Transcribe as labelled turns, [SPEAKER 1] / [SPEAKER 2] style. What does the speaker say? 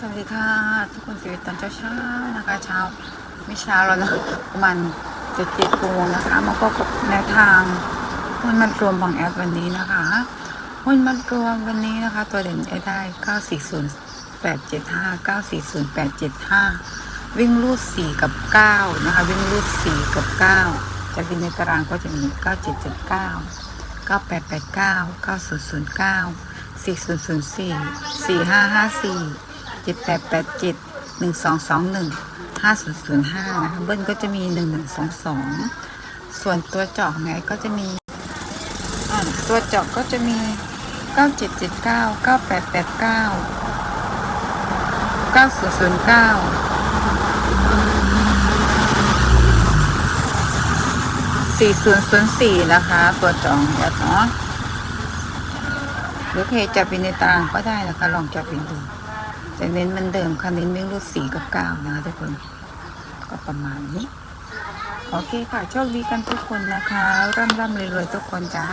[SPEAKER 1] สวัสดีค่ะ ทุกคนสวัสดีตอนเช้านะคะเช้าไม่เช้าแล้วนะประมาณจะเจ็ดโมงนะคะมาพบกับแนวทางหุ้นมันรวมบางแอปวันนี้นะคะหุ้นมันรวมวันนี้นะคะ ตัวเด่นได้เก้าสี่ศูนย์แปดเจ็ดห้าเก้าสี่ศูนย์แปดเจ็ดห้าวิ่งรูดสี่กับเก้านะคะวิ่งรูดสี่กับเก้าจะเป็นในตารางก็จะมีเก้าเจ็ดเจ็ดเก้าเก้าแปดแปดเก้าเก้าศูนย์ศูนย์เก้าสี่ศูนย์ศูนย์สี่สี่ห้าห้าสี่ เจ็ดแปดแปดเจ็ดหนึ่งสองสองหนึ่งห้าศูนย์ศูนย์ห้านะคะเบิ้ลก็จะมีหนึ่งหนึ่งสองสองส่วนตัวเจาะไงก็จะมีตัวเจาะก็จะมีเก้าเจ็ดเจ็ดเก้าเก้าแปดแปดเก้าเก้าศูนย์ศูนย์เก้า4004นย์ศูนย์สี่นะคะ ตัวจองเนาะหรือเพจจะเป็นในตารางก็ได้นะคะ ลองจับเป็นดู จะเน้นมันเดิมค่ะเน้นเรื่องรูดสีกับกาวนะคะทุกคนก็ประมาณนี้ โอเคค่ะ โชคดีกันทุกคนนะคะร่ำร่ำรวยๆทุกคนจ้า